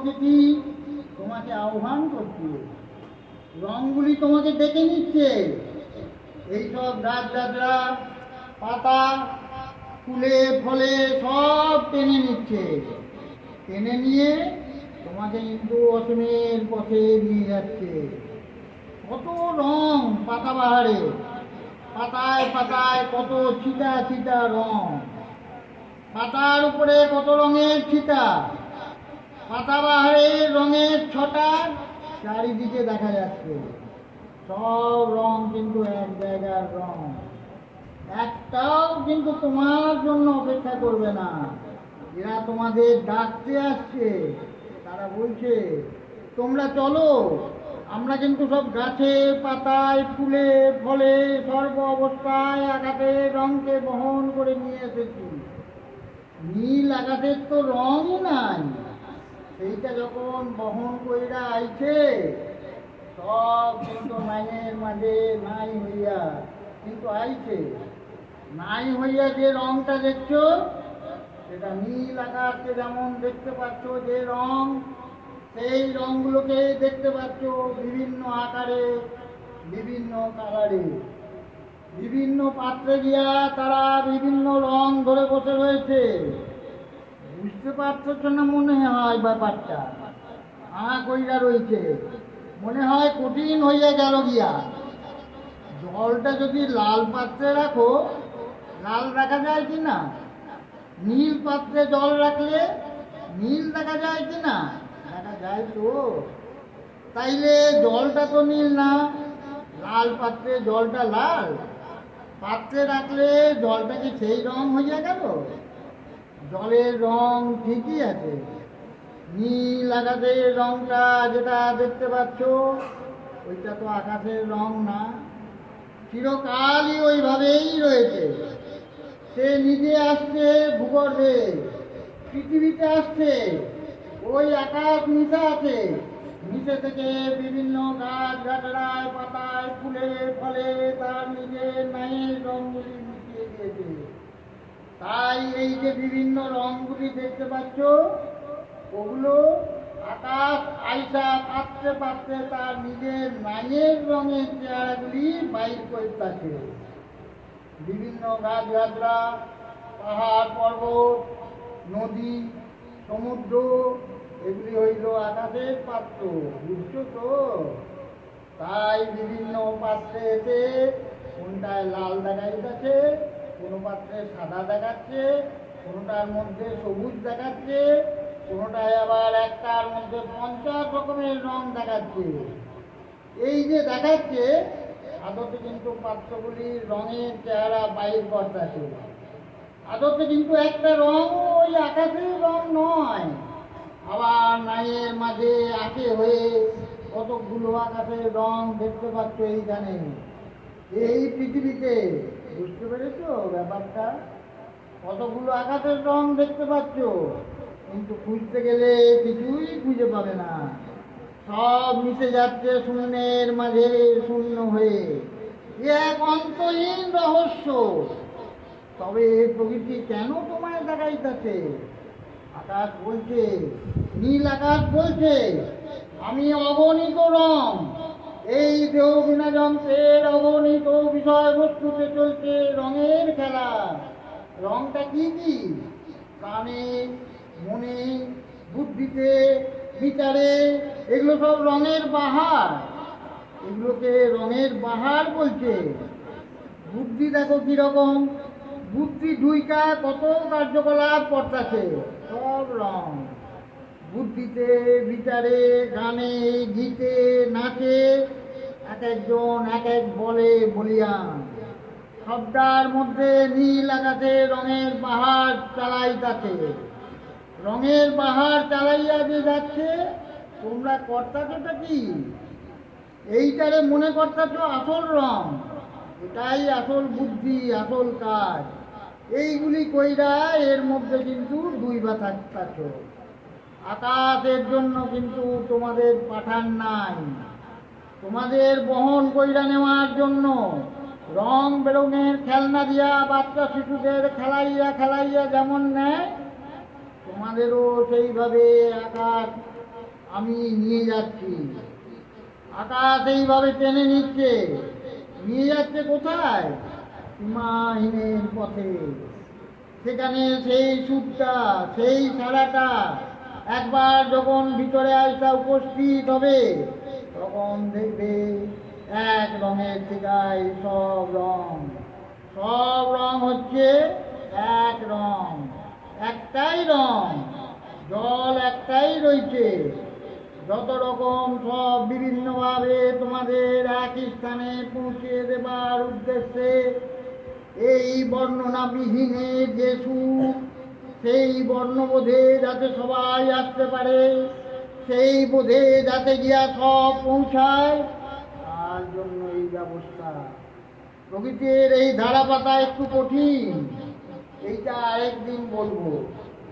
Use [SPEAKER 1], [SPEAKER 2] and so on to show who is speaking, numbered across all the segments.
[SPEAKER 1] প্রকৃতি, তোমাকে আহ্বান করছে। রঙগুলি তোমাকে ডেকে নিচ্ছে। এইসব গাছ গাছরা পাতা, ফুলে, ফলে সব টেনে নিচ্ছে। টেনে নিয়ে তোমাকে কিন্তু অসমের পথে নিয়ে যাচ্ছে। কত রং পাতা বাহারে। পাতায় পাতায় কত ছিটা ছিটা রং। পাতার উপরে কত রঙের ছিটা। পাতাবাহারে রঙের ছটা চারিদিকে দেখা যাচ্ছে। সব রং কিন্তু এক জায়গার রং। একটাও কিন্তু তোমার জন্য অপেক্ষা করবে না। এরা তোমাদের ডাকতে আসছে, তারা বলছে, তোমরা চলো, আমরা কিন্তু সব গাছে, পাতায়, ফুলে, ফলে, সর্ব অবস্থায় আকাশে রঙকে বহন করে নিয়ে এসেছি। নীল আকাশের তো রঙই নাই। সেইটা যখন বহন কইরা আইছে, সব কিন্তু নাইনের মাঝে নাই হইয়া, কিন্তু আইছে। নাই হইয়া যে রংটা দেখছ, সেটা নীল আকাশকে যেমন দেখতে পাচ্ছ, যে রং, সেই রংগুলোকে দেখতে পাচ্ছ বিভিন্ন আকারে, বিভিন্ন কালারে। বিভিন্ন পাত্রে গিয়া তারা বিভিন্ন রং ধরে বসে রয়েছে। বুঝতে পারছ না মনে হয় ব্যাপারটা? আ কইরা রয়েছে মনে হয় কঠিন হইয়া গেল গিয়া। জলটা যদি লাল পাত্রে রাখো, লাল রাখা যায় কি না? নীল পাত্রে জল রাখলে নীল দেখা যায় কি না? দেখা যায় তো। তাইলে জলটা তো নীল না, লাল পাত্রে জলটা লাল। পাত্রে রাখলে জলটা কি সেই রং হইয়া গেল? জলের রং ঠিকই আছে। নীল আকাশের রংটা যেটা দেখতে পাচ্ছ, ওইটা তো আকাশের রং না। চিরকালই ওইভাবেই রয়েছে। সে নিজে আসছে ভূগর্ভে, পৃথিবীতে আসছে, ওই আকাশ মিশে আছে। নিচে থেকে বিভিন্ন গাছ, গাছড়ায়, পাতায় ফুলে ফলে তার নিজের নায়ের রঙগুলি মিশিয়ে দিয়েছে। তাই এই যে বিভিন্ন রঙগুলি দেখতে পাচ্ছ, ওগুলো আকাশ আইসা পাত্রে পাত্রে তার নিজের নায়ের রঙের চেহারাগুলি বাইর করতেছে বিভিন্ন গাছ গাছরা পাহাড় পর্বত, নদী, সমুদ্র, এগুলি হইল আকাশের পাত্র, বুঝছ তো? তাই বিভিন্ন পাত্রে এসে কোনটায় লাল দেখাইতেছে কোনো পাত্রে সাদা দেখাচ্ছে, কোনোটার মধ্যে সবুজ দেখাচ্ছে, কোনোটায় আবার একটার মধ্যে পঞ্চাশ রকমের রং দেখাচ্ছে। এই যে দেখাচ্ছে, আদতে কিন্তু পাত্রগুলির রঙের চেহারা বাইর করতেছে আদতে কিন্তু একটা রং ওই আকাশের রং নয়, আবার নাইয়ের মাঝে আঁকে হয়ে কতকগুলো আকাশের রং দেখতে পাচ্ছ এইখানে। এই পৃথিবীতে বুঝতে পেরেছ? ব্যাপারটা? কতগুলো আকাশের রং দেখতে পাচ্ছ? কিন্তু খুঁজতে গেলে কিছুই খুঁজে পাবে না। সব মিশে যাচ্ছে শূন্যের মাঝে, শূন্য হয়ে। এক অন্তহীন রহস্য। তবে প্রকৃতি কেন তোমায় দেখাইতেছে? আকাশ বলছে, নীল আকাশ বলছে, আমি অগণিত রং। এই দেহ যন্ত্রের অগণিত বিষয়বস্তুতে চলছে রঙের খেলা। রংটা কি কি? কানে, মনে, বুদ্ধিতে, বিচারে, এগুলো সব রঙের বাহার। এগুলোকে রঙের বাহার বলছে। বুদ্ধি দেখো কীরকম? বুদ্ধি দুইটা কত কার্যকলাপ করতেছে? সব রং বুদ্ধিতে, বিচারে, গানে, গীতে, নাচে, এক একজন এক এক বলে বলিয়ান। সবটার মধ্যে নীল আকাশে রঙের বাহার চালাইতাছে রঙের বাহার চালাইয়া যে যাচ্ছে, তোমরা কর্তাটা কি? এইটারে মনে করতেছ আসল রং। এটাই আসল বুদ্ধি, আসল কাজ। এইগুলি কইরা এর মধ্যে কিন্তু দুই বা থাকতেছ। আকাশের জন্য কিন্তু তোমাদের পাঠান নাই। তোমাদের বহন কইরা নেওয়ার জন্য রং বেরঙের খেলনা দিয়া বাচ্চা শিশুদের খেলাইয়া খেলাইয়া যেমন নেয়, তোমাদেরও সেইভাবে আকাশ আমি নিয়ে যাচ্ছি। আকাশ এইভাবে টেনে নিচ্ছে, নিয়ে যাচ্ছে কোথায়? সীমাহীনের পথে। সেখানে সেই সুরটা, সেই সারাটা একবার যখন ভিতরে আসা উপস্থিত হবে, তখন দেখবে এক রঙের ঠিকায় সব রং। সব রং হচ্ছে এক রং, একটাই রং, জল একটাই রয়েছে যত রকম সব বিভিন্নভাবে তোমাদের এক স্থানে পৌঁছে দেবার উদ্দেশ্যে এই বর্ণনাবিহীনের যে সুখ সেই বর্ণবোধে যাতে সবাই আসতে পারে, সেই বোধে যাতে গিয়া সব পৌঁছায়, তার জন্য এই ব্যবস্থা। প্রকৃতির এই ধারাপাতা একটু কঠিন, এইটা আরেকদিন বলব,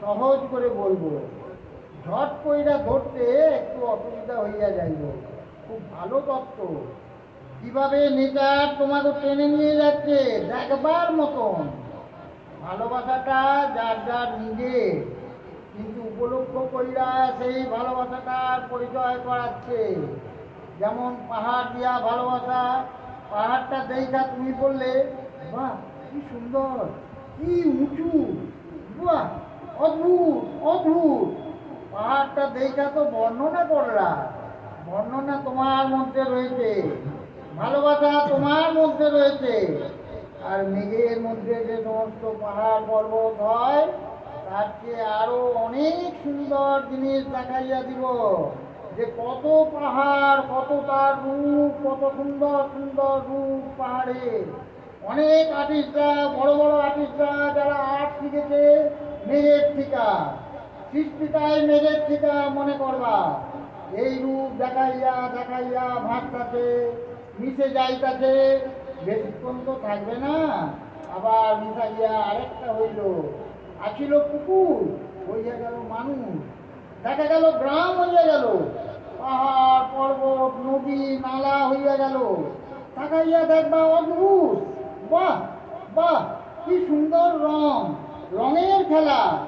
[SPEAKER 1] সহজ করে বলব। ঝট কইরা ধরতে একটু অসুবিধা হইয়া যাইব। খুব ভালো তত্ত্ব। কীভাবে নেচার তোমাকে টেনে নিয়ে যাচ্ছে, দেখবার মতন। ভালোবাসাটা যার যার নিজে। কিন্তু উপলক্ষ কইরা সেই ভালোবাসাটার পরিচয় করাচ্ছে। যেমন পাহাড় দিয়া ভালোবাসা, পাহাড়টা দেখা তুমি বললে, বাহ, কি সুন্দর, কি উঁচু, বাহ, অদ্ভুত অদ্ভুত। পাহাড়টা দেখা তো বর্ণনা করলা, বর্ণনা তোমার মধ্যে রয়েছে, ভালোবাসা তোমার মধ্যে রয়েছে। আর মেঘের মধ্যে যে সমস্ত পাহাড় পর্বত হয় চেয়ে আরও অনেক সুন্দর জিনিস দেখাইয়া দিব। যে কত পাহাড়, কত তার রূপ, কত সুন্দর সুন্দর রূপ পাহাড়ে। অনেক আর্টিস্টরা বড় বড় আর্টিস্টরা যারা আর্ট শিখেছে মেঘের ঠিকা সৃষ্টিটাই মেঘের ঠিকা মনে করবা। এই রূপ দেখাইয়া দেখাইয়া ভাসতাছে, মিশে যাইতাছে বেশিক্ষণ তো থাকবে না। আবার মিশাইয়া আরেকটা হইল। আছিল পুকুর হইয়া গেল মানুষ। দেখা গেল গ্রাম হইয়া গেল। পাহাড়, পর্বত, নদী, নালা হইয়া গেল। তাকাইয়া দেখবা অদ্ভুত। বাহ বাহ, কি সুন্দর রং। রঙের খেলা।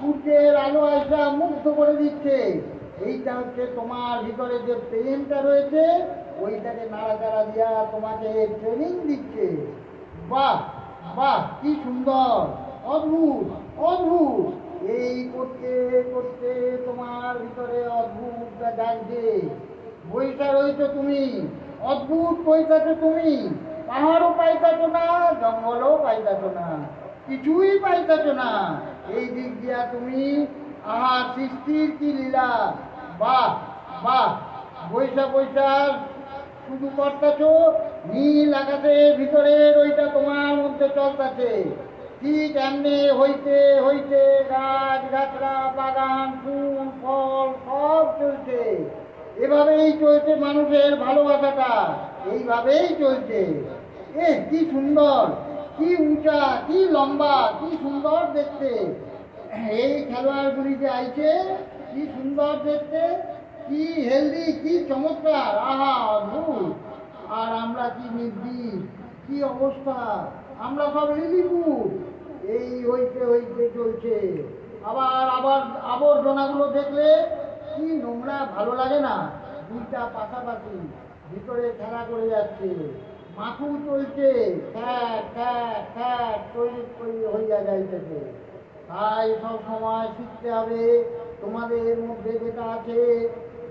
[SPEAKER 1] সূর্যের আলো আইসা মুগ্ধ করে দিচ্ছে। এইটা হচ্ছে তোমার ভিতরে যে প্রেমটা রয়েছে ওইটাকে নাড়াচাড়া দিয়া তোমাকে ট্রেনিং দিচ্ছে। বাহ বাহ, কি সুন্দর। অদ্ভুত অদ্ভুত। এই করতে করতে তোমার ভিতরে অদ্ভুতটা জাগছে। বইটা রয়েছে তুমি, অদ্ভুত বইটাছো তুমি। পাহাড়ও পাইতাছো না, জঙ্গলও পাইতাছো না, কিছুই পাইতাছো না। এই দিক দিয়া তুমি আহা সৃষ্টির কি লীলা? বাহ বাহ। বৈশা বৈশা শুধু নীল আকাশের ভিতরের ওইটা তোমার মধ্যে গাছ বাগান, ফল সব চলছে। এভাবেই চলছে মানুষের ভালোবাসাটা। এইভাবেই চলছে। এ কি সুন্দর, কি উঁচা, কি লম্বা, কি সুন্দর দেখতে। এই খেলোয়াড়গুলি যে আইছে, কি সুন্দর দেখতে। কি হেলদি, কি চমৎকার, আহা অদ্ভুত আর আমরা কি নির্দিন কি অবস্থা? আমরা সব লিলিপুর এই হইতে হইতে চলছে। আবার আবার আবর্জনাগুলো দেখলে কি নোংরা, ভালো লাগে না। দুইটা পাশাপাশি ভিতরে খেলা করে যাচ্ছে। মাথু চলছে। হইয়া যাইতেছে। তাই সব সময় শিখতে হবে, তোমাদের মধ্যে যেটা আছে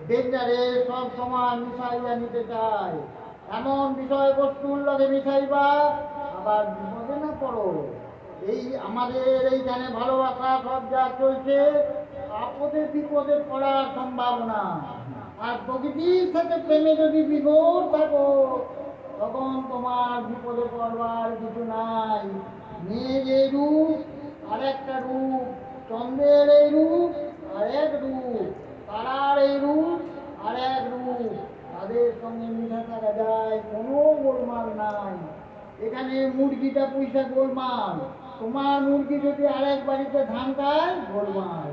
[SPEAKER 1] ডেঞ্জারে সব সময় মিশাইয়া নিতে চায়। এমন বিষয়বস্তুর লগে মিশাইবা, আবার বিপদে না পড়ো। এই আমাদের এইখানে ভালোবাসা সব যা চলছে, আপদে বিপদে পড়ার সম্ভাবনা। আর প্রকৃতির সাথে প্রেমে যদি বিভোর থাকো, তখন তোমার বিপদে পড়বার কিছু নাই। মেয়ের এই রূপ, আর একটা রূপ, চন্দ্রের এই রূপ, আর এক রূপ। তারার এই রূপ আর এক রূপ, তাদের সঙ্গে মিশা থাকা যায়, কোনো গোলমাল নাই। এখানে মুরগিটা পয়সা গোলমাল, তোমার মুরগি যদি আরেক বাড়িতে ধান খায়, গোলমাল।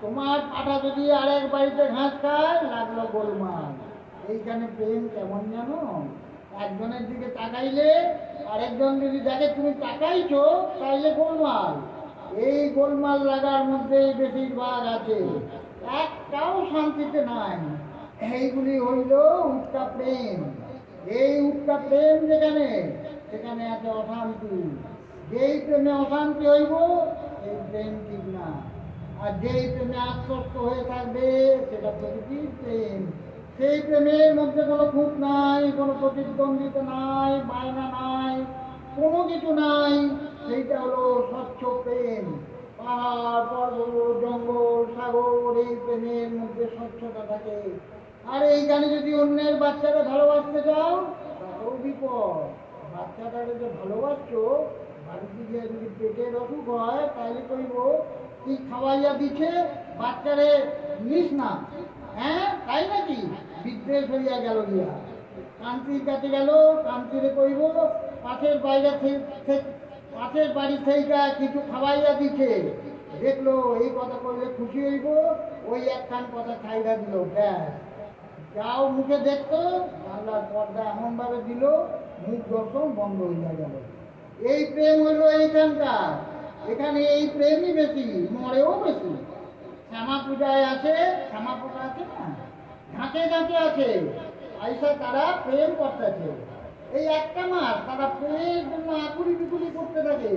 [SPEAKER 1] তোমার পাঠা যদি আরেক বাড়িতে ঘাস খায়, লাগল গোলমাল। এইখানে প্রেম কেমন জানো? একজনের দিকে তাকাইলে, আরেকজন যদি দেখে তুমি তাকাইছো, তাইলে গোলমাল। এই গোলমাল লাগার মধ্যেই বেশিরভাগ আছে। একটাও শান্তিতে নাই এইগুলি হইল উট্টা প্রেম। এই উট্টা প্রেম যেখানে, সেখানে আছে অশান্তি। যেই প্রেমে অশান্তি হইব, সেই প্রেম ঠিক না। আর যেই প্রেমে আশ্বস্ত হয়ে থাকবে, সেটা প্রকৃতির প্রেম। সেই প্রেমের মধ্যে কোনো খুঁত নাই, কোনো প্রতিদ্বন্দ্বিতা নাই, বায়না নাই, কোনো কিছু নাই, সেইটা হলো স্বচ্ছ প্রেম। পাহাড়, পর্বত, জঙ্গল, সাগর, এই প্রেমের মধ্যে স্বচ্ছতা থাকে। আর এইখানে যদি অন্যের বাচ্চারা ভালোবাসতে যাও তাতেও বিপদ। বাচ্চাটাকে যে ভালোবাসছো, বাড়িতে গিয়ে যদি পেটের অসুখ হয় তাহলে কইব, কি খাওয়াইয়া দিচ্ছে বাচ্চারে? নিস না। হ্যাঁ তাই নাকি? বিদ্বেষ হইয়া গেল গিয়া। কান্তির কাছে গেল কান্তিরে কইব, পাশের বাইরে থেকে পাশের বাড়ি থেকে কিছু খাওয়াইয়া দিচ্ছে দেখল এই কথা কইলে খুশি হইব, ওই একখান কথা খাইয়া দিল, ব্যাস। যাও মুখে দেখতো আল্লাহর পর্দা এমনভাবে দিল, মুখ দর্শন বন্ধ হইয়া গেল। এই প্রেম হইল এইখানকার। এখানে এই প্রেমই বেশি, মরেও বেশি। শ্যামা পূজায় আছে শ্যামা পূজা আছে না? ঝাঁকে ঝাঁকে আছে আইসা তারা প্রেম করতেছে। এই একটা মাস, তারা প্রেমের জন্য আকুলি বিকুলি করতে থাকে।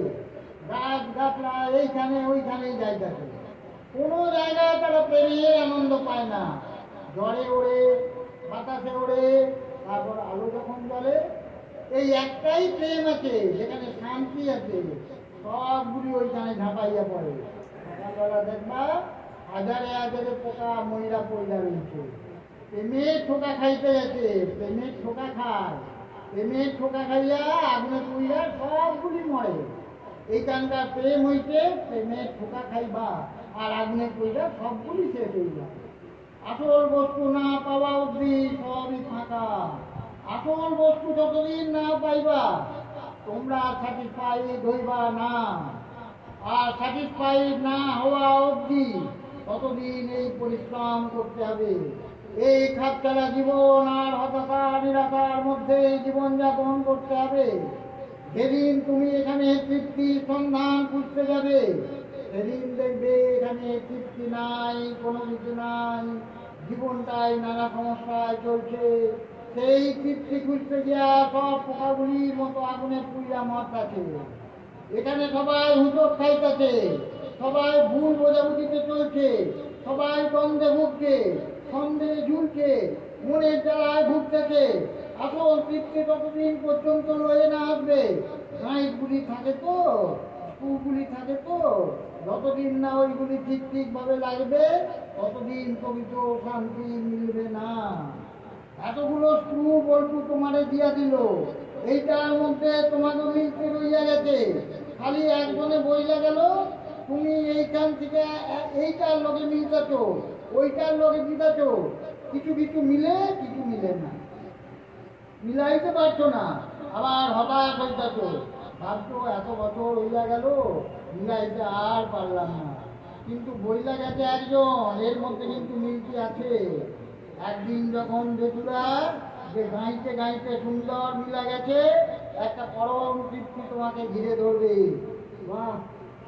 [SPEAKER 1] গাছ, গাছরা এইখানে ওইখানে যাইতেছে কোনো জায়গায় তারা প্রেমের আনন্দ পায় না। ঝড়ে ওড়ে, বাতাসে ওড়ে, তারপর আলো যখন জ্বলে, এই একটাই প্রেম আছে যেখানে শান্তি আছে। সবগুলি ওইখানে ঝাঁপাইয়া পড়ে। সকালবেলা দেখবা, হাজারে হাজারে পোকা মহিলা পয়লা রয়েছে। প্রেমের ঠোকা খাইতে যাচ্ছে প্রেমের ঠোকা খায়। ঠোকা খাইয়া আগুনে পুইয়া সবগুলি মরে। এইখানকার প্রেম হইতে ঠোকা খাইবা, আর আগুনে পুইয়া সবগুলি শেষ আসল বস্তু না পাওয়া সবই ফাঁকা। আসল বস্তু যতদিন না পাইবা, তোমরা স্যাটিসফাইড হইবা না। আর স্যাটিসফাইড না হওয়া অবধি ততদিন এই পরিশ্রম করতে হবে। এই খাপচালা জীবন আর হতাশা, নিরাশার মধ্যে জীবনযাপন করতে হবে। যেদিন তুমি এখানে তৃপ্তি, সন্ধান খুঁজতে যাবে, সেদিন দেখবে এখানে তৃপ্তি নাই, কোনো কিছু নাই, জীবনটাই নানা সমস্যায় চলছে। সেই তৃপ্তি খুঁজতে গিয়া সব পোকাগুলির মতো আগুনে পুইয়া মরতাছে এখানে সবাই হুজোর খাইতেছে, সবাই ভুল বোঝাবুঝিতে চলছে, সবাই দ্বন্দ্বে ভুগছে। সন্দেহে ঝুলছে, মনের জ্বালায় ভুগতেছে। আসল তৃপ্তি ততদিন পর্যন্ত লয়ে না আসবে। গাইডগুলি থাকে তো স্কুলগুলি থাকে তো। যতদিন না ওইগুলি ঠিক ঠিকভাবে লাগবে, ততদিন পবিত্র শান্তি মিলবে না। এতগুলো স্ক্রু বল্টু তোমারে দিয়া দিল। এইটার মধ্যে তোমাকে মিলতে রইয়া গেছে। খালি একজনে বইলা গেল, তুমি এইখান থেকে এইটার লগে মিলতেছ ওইটার লগে দিতেছ কিছু কিছু মিলে কিছু মিলে না। মিলাইতে পারছ না। আবার হতাশ হইতেছ ভাবছ এত বছর হইয়া গেল, মিলাইতে আর পারলাম না। কিন্তু বইলা গেছে একজন, এর মধ্যে কিন্তু মিলটি আছে। একদিন যখন দেখলা যে গাইতে গাইতে সুন্দর মিলা গেছে, একটা পরম তৃপ্তি তোমাকে ঘিরে ধরবে। বাহ,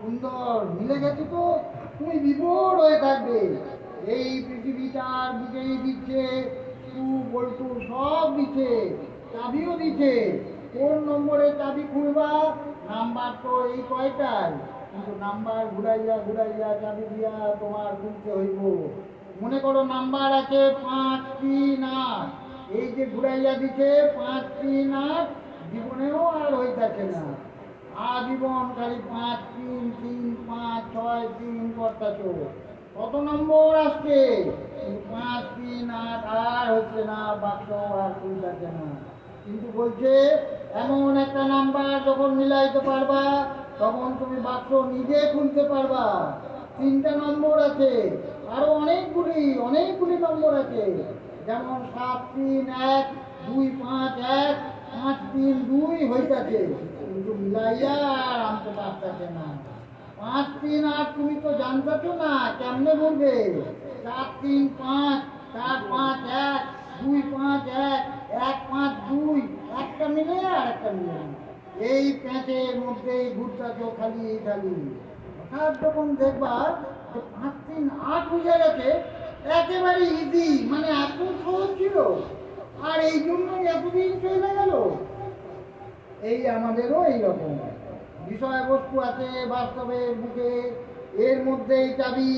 [SPEAKER 1] সুন্দর। মিলে গেছে তো? তুমি বিভোর হয়ে থাকবে। এই পৃথিবীটার দিকেই দিচ্ছে বল্টু, সব দিচ্ছে, চাবিও দিচ্ছে। কোন নম্বরে চাবি খুলবা, নাম্বার তো এই কয়টাই। কিন্তু নাম্বার ঘুরাইয়া ঘুরাইয়া চাবি দিয়া তোমার খুলতে হইব। মনে করো নাম্বার আছে পাঁচ তিন আট। এই যে ঘুরাইয়া দিছে পাঁচ তিন আট, জীবনেও আর হয়ে হইতাছে না। আজীবন খালি পাঁচ তিন তিন পাঁচ ছয় তিন করতেছ। কত নম্বর আসছে পাঁচ, তিন, আট, আর হচ্ছে না বাক্স আর খুলতেছে না কিন্তু বলছে, এমন একটা নাম্বার যখন মিলাইতে পারবা, তখন তুমি বাক্স নিজে খুলতে পারবা। তিনটা নম্বর আছে। আরও অনেকগুলি অনেকগুলি নম্বর আছে। যেমন সাত, তিন, এক, দুই, পাঁচ, এক, পাঁচ, তিন, দুই হইতাছে। কিন্তু মিলাইয়া আর আনতে পারতেছে না। পাঁচ তিন আট, তুমি তো জানতেছ না, কেমনে বলবে? চার তিন পাঁচ, চার পাঁচ এক, দুই পাঁচ এক এক পাঁচ দুই, একটা মিলে আর একটা মিলে এই প্যাঁচের মধ্যে ঘুরতাছ খালি খালি হঠাৎ যখন দেখবা যে পাঁচ তিন আট হয়ে গেছে, একেবারে ইজি মানে এত সহজ ছিল। আর এই জন্যই এতদিন চলে গেল। এই আমাদেরও এইরকম। বিষয়বস্তু আছে বাস্তবে বুকে। এর মধ্যেই চাবি,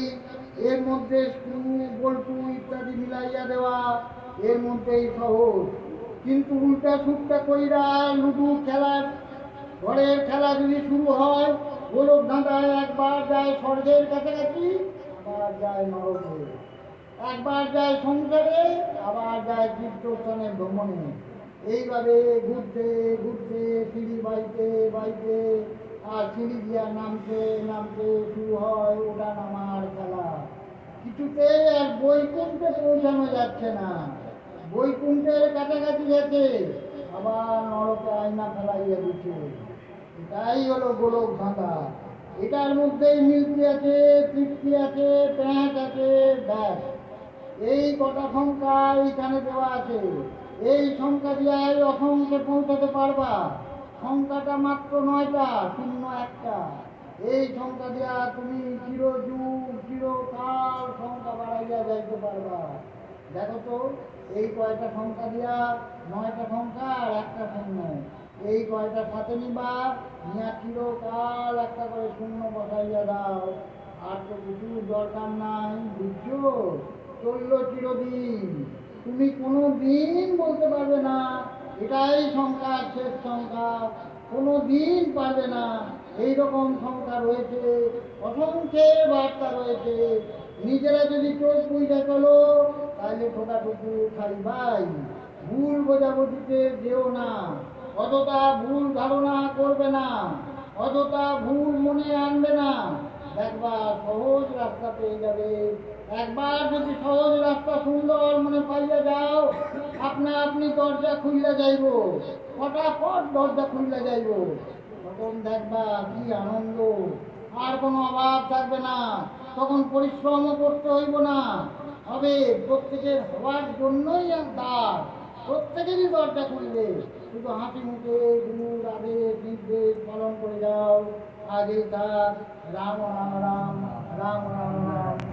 [SPEAKER 1] এর মধ্যে স্ক্রু, বল্টু ইত্যাদি মিলাইয়া দেওয়া, এর মধ্যেই সহজ। কিন্তু উল্টা সুটটা কইরা লুডু খেলার ঘরের খেলা যদি শুরু হয়, গোলক ধাঁধায় একবার যায় স্বর্গের কাছাকাছি, আবার যায় নরকে একবার যায় সংসারে আবার যায় তীর্থস্থানে ভ্রমণে। এইভাবে ঘুরতে ঘুরতে, সিঁড়ি বাইতে বাইতে, আর সিঁড়ি দিয়া নামতে নামতে শুরু হয় ওটা নামার খেলা। কিছুতে আর বৈকুণ্ঠে পৌঁছানো যাচ্ছে না। বৈকুণ্ঠের কাছাকাছি গেছে, আবার নরকে আয়না ফেলাইয়া দিচ্ছে। এটাই হলো গোলক ধাঁধা। এটার মধ্যেই মিলতি আছে, তৃপ্তি আছে, প্যাঁচ আছে, ব্যাস। এই কটা সংখ্যা এইখানে দেওয়া আছে। এই সংখ্যা দিয়ে অসংখ্যে পৌঁছাতে পারবা। সংখ্যাটা মাত্র নয়টা, শূন্য একটা। এই সংখ্যা দিয়া তুমি চিরযুগ চিরকাল সংখ্যা বাড়াইয়া যাইতে পারবা। দেখো তো, এই কয়টা সংখ্যা দিয়া নয়টা সংখ্যা আর একটা শূন্য। এই কয়টা সাথে নিবা, নিয়া চিরকাল একটা করে শূন্য বসাইয়া দাও। আর তো কিছু দরকার নাই, বুঝছ? চলল চিরদিন। তুমি কোনো দিন বলতে পারবে না, এটাই সংখ্যা শেষ সংখ্যা কোনো দিন পারবে না এই রকম সংখ্যা রয়েছে অসংখ্যে বার্তা রয়েছে। নিজেরা যদি চোখ বুঝে চলো তাহলে ঠোকাটুকু খাই ভাই। ভুল বোঝাবুঝিতে যেও না অতটা ভুল ধারণা করবে না অতটা ভুল মনে আনবে না। দেখবা সহজ রাস্তা পেয়ে যাবে। একবার যদি সহজ রাস্তা সুন্দর মনে পাইয়া যাও, আপনা আপনি দরজা খুললে যাইব। ফটাফট দরজা খুললে যাইব। তখন দেখবা কি আনন্দ। আর কোনো অভাব থাকবে না। তখন পরিশ্রমও করতে হইব না। হবে প্রত্যেকের হওয়ার জন্যই দ্বার। প্রত্যেকেরই দরজা খুলবে। শুধু হাসি মুখে গুরুর আদেশ, নির্দেশ পালন করে যাও। আগে থাক রাম রাম রাম রাম রাম।